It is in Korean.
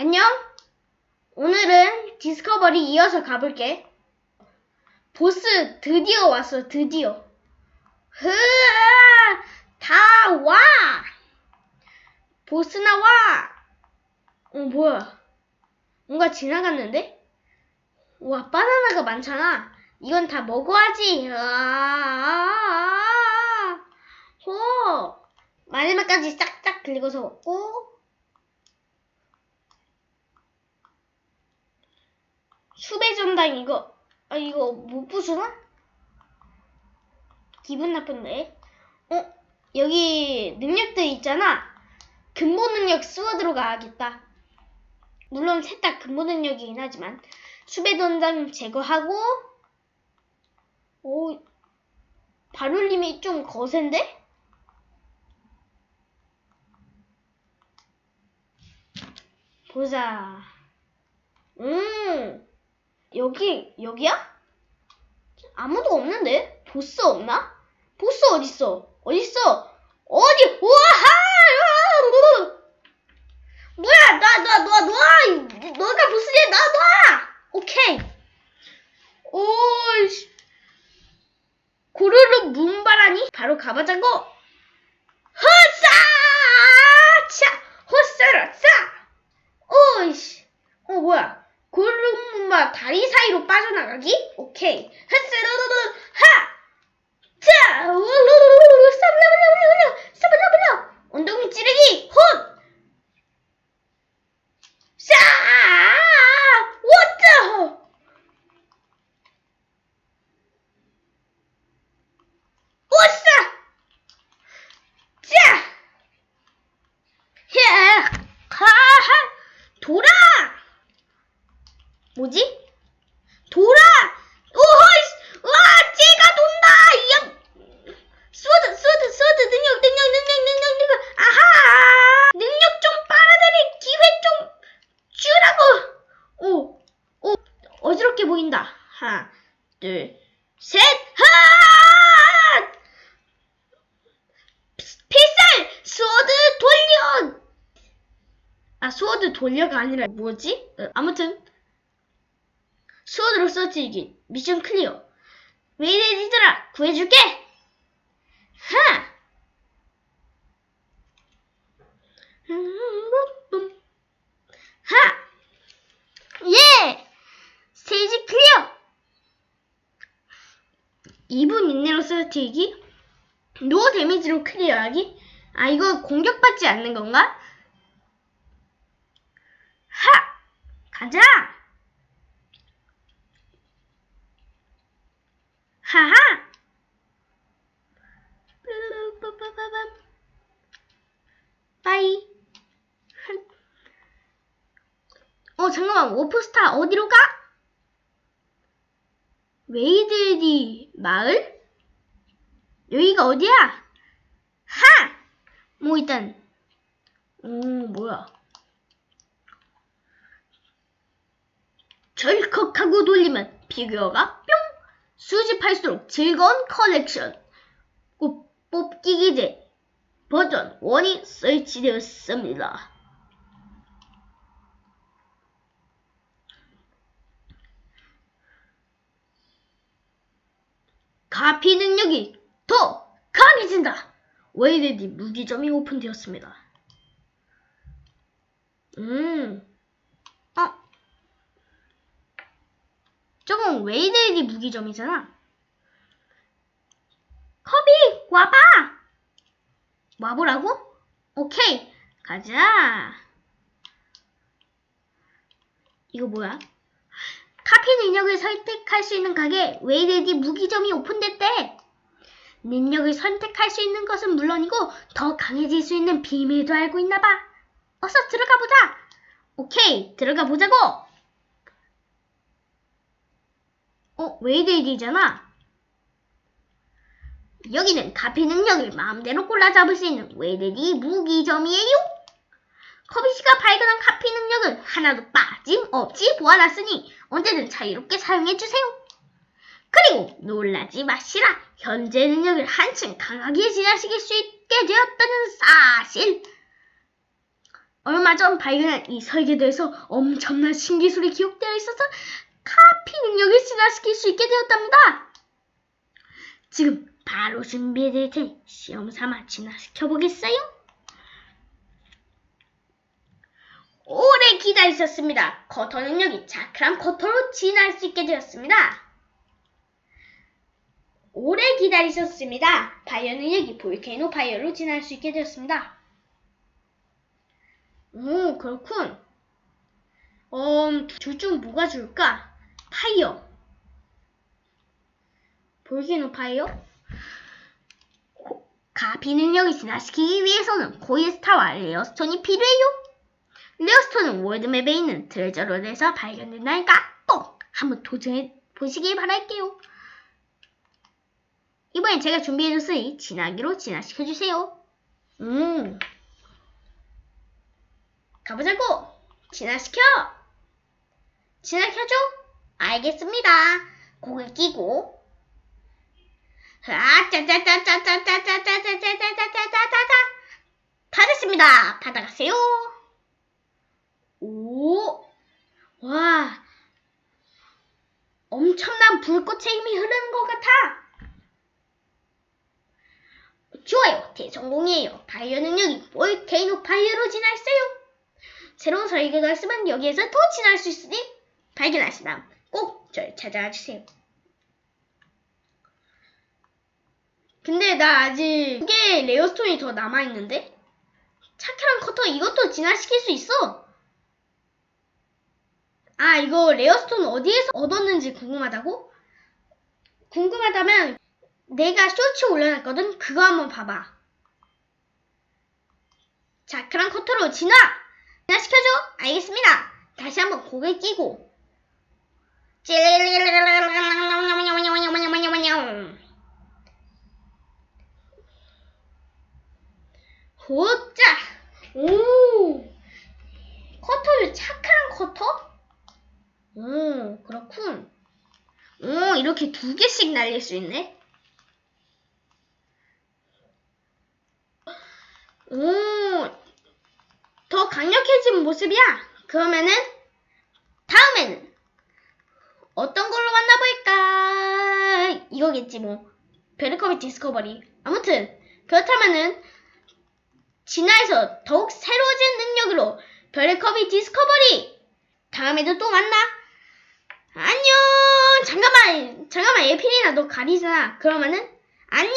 안녕? 오늘은 디스커버리 이어서 가볼게. 보스 드디어 왔어, 드디어. 흐아! 다 와! 보스 나와! 어, 뭐야. 뭔가 지나갔는데? 와, 바나나가 많잖아. 이건 다 먹어야지. 아, 호! 마지막까지 싹싹 긁어서 먹고, 전당 이거 아 이거 못 부수나? 기분 나쁜데. 어 여기 능력들 있잖아. 근본 능력 스워드로 가야겠다. 물론 셋 다 근본 능력이긴 하지만 수배 전당 제거하고 오 발울림이 좀 거센데? 보자. 음. 여기 여기야? 아무도 없는데? 보스 없나? 보스 어딨어? 어딨어? 어디? 우와하! 뭐야? 놔, 놔, 놔, 놔! 너가 보스냐? 놔, 놔! 오케이. 오이씨. 고르르 문바라니? 바로 가보자고. 허싸! 차! 허싸라 싸! 오이씨. 어, 뭐야? 고르문바 다리 사이로 빠져 나가기? 오케이. 핫스르르르 하! 자! 우르르르르 사블라블라블라 사블라블라 엉덩이 찌르기 헛! 샤! 워터! 오싸! 자! 야! 하하! 돌아! 뭐지? 돌아! 오호이씨! 와! 쟤가 돈다! 야! 스워드, 스워드, 스워드, 능력, 능력, 능력, 능력, 능력! 아하! 능력 좀 빨아들일 기회 좀 주라고! 오, 오, 어지럽게 보인다. 하나, 둘, 셋! 하! 필살! 스워드 돌려! 아, 스워드 돌려가 아니라 뭐지? 어, 아무튼. 스워드로 써지기 미션 클리어. 웨이데이들아 구해줄게! 하! 음, 하! 예! 스테이지 클리어! 2분 이내로 쓰러뜨리기? 노 데미지로 클리어하기? 아 이거 공격받지 않는 건가? 하! 가자! 하하! 빠이. 어, 잠깐만. 워프스타 어디로 가? 웨이드디 마을? 여기가 어디야? 하! 뭐 일단 오 뭐야 절컥 하고 돌리면 피규어가 뿅 수집할수록 즐거운 컬렉션 꼭 뽑기 기제 버전 1이 설치되었습니다. 가피 능력이 더 강해진다. 웨이드디 무기점이 오픈되었습니다. 음, 어, 저건 웨이데이디 무기점이잖아. 커비, 와봐! 와보라고? 오케이, 가자. 이거 뭐야? 카피 능력을 선택할 수 있는 가게 웨이데이디 무기점이 오픈됐대. 능력을 선택할 수 있는 것은 물론이고 더 강해질 수 있는 비밀도 알고 있나 봐. 어서 들어가 보자. 오케이, 들어가 보자고. 어, 웨이데이디잖아. 여기는 가피 능력을 마음대로 골라 잡을 수 있는 웨이데이 무기점이에요. 커비씨가 발견한 카피 능력은 하나도 빠짐없이 보아놨으니 언제든 자유롭게 사용해주세요. 그리고 놀라지 마시라. 현재 능력을 한층 강하게 진화시킬 수 있게 되었다는 사실. 얼마 전 발견한 이 설계도에서 엄청난 신기술이 기록되어 있어서 카피 능력을 진화시킬 수 있게 되었답니다. 지금 바로 준비해 드릴 테니 시험 삼아 진화시켜 보겠어요? 오래 기다리셨습니다. 커터 능력이 자크람 커터로 진화할 수 있게 되었습니다. 오래 기다리셨습니다. 바이오 능력이 볼케이노 바이오로 진화할 수 있게 되었습니다. 오, 그렇군. 음, 둘 중 뭐가 좋을까? 파이어. 볼케이노 파이어? 고- 가비 능력을 진화시키기 위해서는 고일스타와 레어스톤이 필요해요. 레어스톤은 월드맵에 있는 트레저롤에서 발견된다니까 꼭 한번 도전해 보시길 바랄게요. 이번엔 제가 준비해줬으니 진화기로 진화시켜주세요. 음. 가보자고! 진화시켜! 진화시켜줘! 알겠습니다. 고개 끼고. 아, 짜짜짜짜짜짜짜짜짜짜짜짜짜짜짜짜 다 됐습니다. 받아가세요. 오, 와, 엄청난 불꽃의 힘이 흐르는 것 같아. 좋아요, 대성공이에요. 바이오 능력이 볼케이노 바이오로 진화했어요. 새로운 설계가 있으면 여기에서 더 진화할 수 있으니 발견하신 다 음꼭 저를 찾아와 주세요. 근데 나 아직 두 개 레어스톤이 더 남아있는데? 차크랑 커터 이것도 진화시킬 수 있어! 아, 이거 레어스톤 어디에서 얻었는지 궁금하다고? 궁금하다면 내가 쇼츠 올려놨거든? 그거 한번 봐봐. 자크랑 커터로 진화! 진화시켜줘! 알겠습니다. 다시 한번 고개 끼고. 호짜! 오! 커터를 차크랑 커터? 오, 그렇군. 오, 이렇게 두 개씩 날릴 수 있네. 오, 더 강력해진 모습이야. 그러면은 다음에는 어떤 걸로 만나볼까? 이거겠지 뭐. 베르커비 디스커버리. 아무튼 그렇다면은 진화에서 더욱 새로워진 능력으로 베르커비 디스커버리. 다음에도 또 만나. 안녕. 잠깐만, 잠깐만 에필이나 너 가리잖아. 그러면은 안녕.